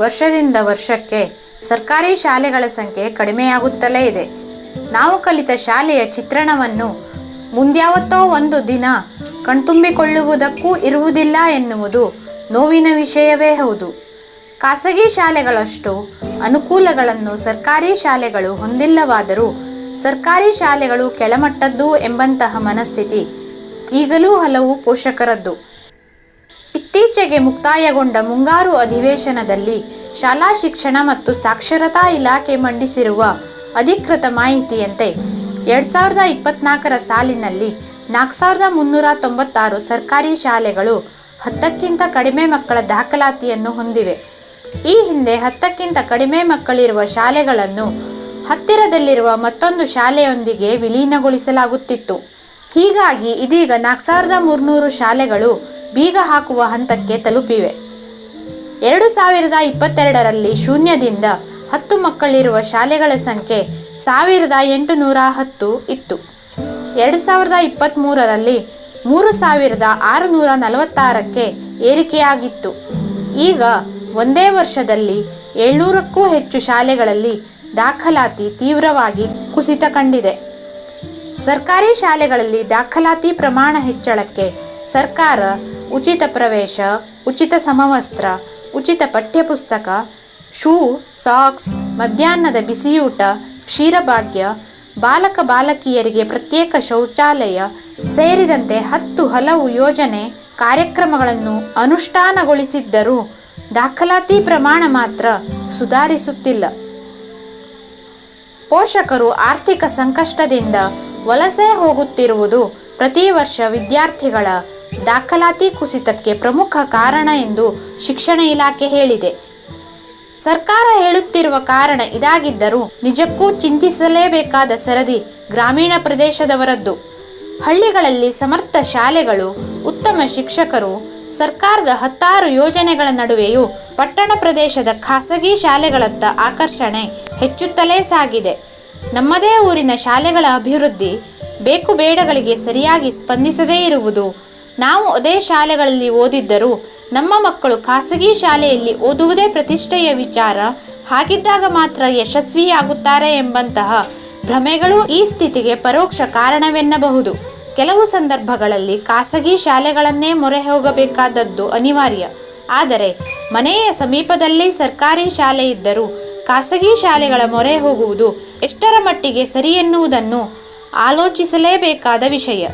ವರ್ಷದಿಂದ ವರ್ಷಕ್ಕೆ ಸರ್ಕಾರಿ ಶಾಲೆಗಳ ಸಂಖ್ಯೆ ಕಡಿಮೆಯಾಗುತ್ತಲೇ ಇದೆ. ನಾವು ಕಲಿತ ಶಾಲೆಯ ಚಿತ್ರಣವನ್ನು ಮುಂದ್ಯಾವತ್ತೋ ಒಂದು ದಿನ ಕಣ್ತುಂಬಿಕೊಳ್ಳುವುದಕ್ಕೂ ಇರುವುದಿಲ್ಲ ಎನ್ನುವುದು ನೋವಿನ ವಿಷಯವೇ ಹೌದು. ಖಾಸಗಿ ಶಾಲೆಗಳಷ್ಟು ಅನುಕೂಲಗಳನ್ನು ಸರ್ಕಾರಿ ಶಾಲೆಗಳು ಹೊಂದಿಲ್ಲವಾದರೂ ಸರ್ಕಾರಿ ಶಾಲೆಗಳು ಕೆಳಮಟ್ಟದ್ದು ಎಂಬಂತಹ ಮನಸ್ಥಿತಿ ಈಗಲೂ ಹಲವು ಪೋಷಕರದ್ದು. ಇತ್ತೀಚೆಗೆ ಮುಕ್ತಾಯಗೊಂಡ ಮುಂಗಾರು ಅಧಿವೇಶನದಲ್ಲಿ ಶಾಲಾ ಶಿಕ್ಷಣ ಮತ್ತು ಸಾಕ್ಷರತಾ ಇಲಾಖೆ ಮಂಡಿಸಿರುವ ಅಧಿಕೃತ ಮಾಹಿತಿಯಂತೆ ಎರಡು ಸಾವಿರದ ಇಪ್ಪತ್ನಾಲ್ಕರ ಸಾಲಿನಲ್ಲಿ ನಾಲ್ಕು ಸಾವಿರದ ಮುನ್ನೂರ ತೊಂಬತ್ತಾರು ಸರ್ಕಾರಿ ಶಾಲೆಗಳು ಹತ್ತಕ್ಕಿಂತ ಕಡಿಮೆ ಮಕ್ಕಳ ದಾಖಲಾತಿಯನ್ನು ಹೊಂದಿವೆ. ಈ ಹಿಂದೆ ಹತ್ತಕ್ಕಿಂತ ಕಡಿಮೆ ಮಕ್ಕಳಿರುವ ಶಾಲೆಗಳನ್ನು ಹತ್ತಿರದಲ್ಲಿರುವ ಮತ್ತೊಂದು ಶಾಲೆಯೊಂದಿಗೆ ವಿಲೀನಗೊಳಿಸಲಾಗುತ್ತಿತ್ತು. ಹೀಗಾಗಿ ಇದೀಗ ನಾಲ್ಕು ಸಾವಿರದ ಮೂರುನೂರು ಶಾಲೆಗಳು ಬೀಗ ಹಾಕುವ ಹಂತಕ್ಕೆ ತಲುಪಿವೆ. ಎರಡು ಸಾವಿರದ ಇಪ್ಪತ್ತೆರಡರಲ್ಲಿ ಶೂನ್ಯದಿಂದ ಹತ್ತು ಮಕ್ಕಳಿರುವ ಶಾಲೆಗಳ ಸಂಖ್ಯೆ ಸಾವಿರದ ಎಂಟುನೂರ ಹತ್ತು ಇತ್ತು. ಎರಡು ಸಾವಿರದ ಇಪ್ಪತ್ತ್ಮೂರರಲ್ಲಿ ಮೂರು ಸಾವಿರದ ಆರುನೂರ ನಲವತ್ತಾರಕ್ಕೆ ಏರಿಕೆಯಾಗಿತ್ತು. ಈಗ ಒಂದೇ ವರ್ಷದಲ್ಲಿ ಏಳ್ನೂರಕ್ಕೂ ಹೆಚ್ಚು ಶಾಲೆಗಳಲ್ಲಿ ದಾಖಲಾತಿ ತೀವ್ರವಾಗಿ ಕುಸಿತ ಕಂಡಿದೆ. ಸರ್ಕಾರಿ ಶಾಲೆಗಳಲ್ಲಿ ದಾಖಲಾತಿ ಪ್ರಮಾಣ ಹೆಚ್ಚಳಕ್ಕೆ ಸರ್ಕಾರ ಉಚಿತ ಪ್ರವೇಶ, ಉಚಿತ ಸಮವಸ್ತ್ರ, ಉಚಿತ ಪಠ್ಯಪುಸ್ತಕ, ಶೂ, ಸಾಕ್ಸ್, ಮಧ್ಯಾಹ್ನದ ಬಿಸಿಯೂಟ, ಕ್ಷೀರಭಾಗ್ಯ, ಬಾಲಕ ಬಾಲಕಿಯರಿಗೆ ಪ್ರತ್ಯೇಕ ಶೌಚಾಲಯ, ಸೇರಿದಂತೆ ಹತ್ತು ಹಲವು ಯೋಜನೆ ಕಾರ್ಯಕ್ರಮಗಳನ್ನು ಅನುಷ್ಠಾನಗೊಳಿಸಿದ್ದರೂ ದಾಖಲಾತಿ ಪ್ರಮಾಣ ಮಾತ್ರ ಸುಧಾರಿಸುತ್ತಿಲ್ಲ. ಪೋಷಕರು ಆರ್ಥಿಕ ಸಂಕಷ್ಟದಿಂದ ವಲಸೆ ಹೋಗುತ್ತಿರುವುದು ಪ್ರತಿ ವರ್ಷ ವಿದ್ಯಾರ್ಥಿಗಳ ದಾಖಲಾತಿ ಕುಸಿತಕ್ಕೆ ಪ್ರಮುಖ ಕಾರಣ ಎಂದು ಶಿಕ್ಷಣ ಇಲಾಖೆ ಹೇಳಿದೆ. ಸರ್ಕಾರ ಹೇಳುತ್ತಿರುವ ಕಾರಣ ಇದಾಗಿದ್ದರೂ ನಿಜಕ್ಕೂ ಚಿಂತಿಸಲೇಬೇಕಾದ ಸರದಿ ಗ್ರಾಮೀಣ ಪ್ರದೇಶದವರದ್ದು. ಹಳ್ಳಿಗಳಲ್ಲಿ ಸಮರ್ಥ ಶಾಲೆಗಳು, ಉತ್ತಮ ಶಿಕ್ಷಕರು, ಸರ್ಕಾರದ ಹತ್ತಾರು ಯೋಜನೆಗಳ ನಡುವೆಯೂ ಪಟ್ಟಣ ಪ್ರದೇಶದ ಖಾಸಗಿ ಶಾಲೆಗಳತ್ತ ಆಕರ್ಷಣೆ ಹೆಚ್ಚುತ್ತಲೇ ಸಾಗಿದೆ. ನಮ್ಮದೇ ಊರಿನ ಶಾಲೆಗಳ ಅಭಿವೃದ್ಧಿ ಬೇಕು ಬೇಡಗಳಿಗೆ ಸರಿಯಾಗಿ ಸ್ಪಂದಿಸದೇ ಇರುವುದು ನಾವು ಅದೇ ಶಾಲೆಗಳಲ್ಲಿ ಓದಿದ್ದರೂ ನಮ್ಮ ಮಕ್ಕಳು ಖಾಸಗಿ ಶಾಲೆಯಲ್ಲಿ ಓದುವುದೇ ಪ್ರತಿಷ್ಠೆಯ ವಿಚಾರ. ಹಾಗಿದ್ದಾಗ ಮಾತ್ರ ಯಶಸ್ವಿಯಾಗುತ್ತಾರೆ ಎಂಬಂತಹ ಭ್ರಮೆಗಳು ಈ ಸ್ಥಿತಿಗೆ ಪರೋಕ್ಷ ಕಾರಣವೆನ್ನಬಹುದು. ಕೆಲವು ಸಂದರ್ಭಗಳಲ್ಲಿ ಖಾಸಗಿ ಶಾಲೆಗಳನ್ನೇ ಮೊರೆ ಹೋಗಬೇಕಾದದ್ದು ಅನಿವಾರ್ಯ. ಆದರೆ ಮನೆಯ ಸಮೀಪದಲ್ಲೇ ಸರ್ಕಾರಿ ಶಾಲೆ ಇದ್ದರೂ ಖಾಸಗಿ ಶಾಲೆಗಳ ಮೊರೆ ಹೋಗುವುದು ಎಷ್ಟರ ಮಟ್ಟಿಗೆ ಸರಿ ಎನ್ನುವುದನ್ನು ಆಲೋಚಿಸಲೇಬೇಕಾದ ವಿಷಯ.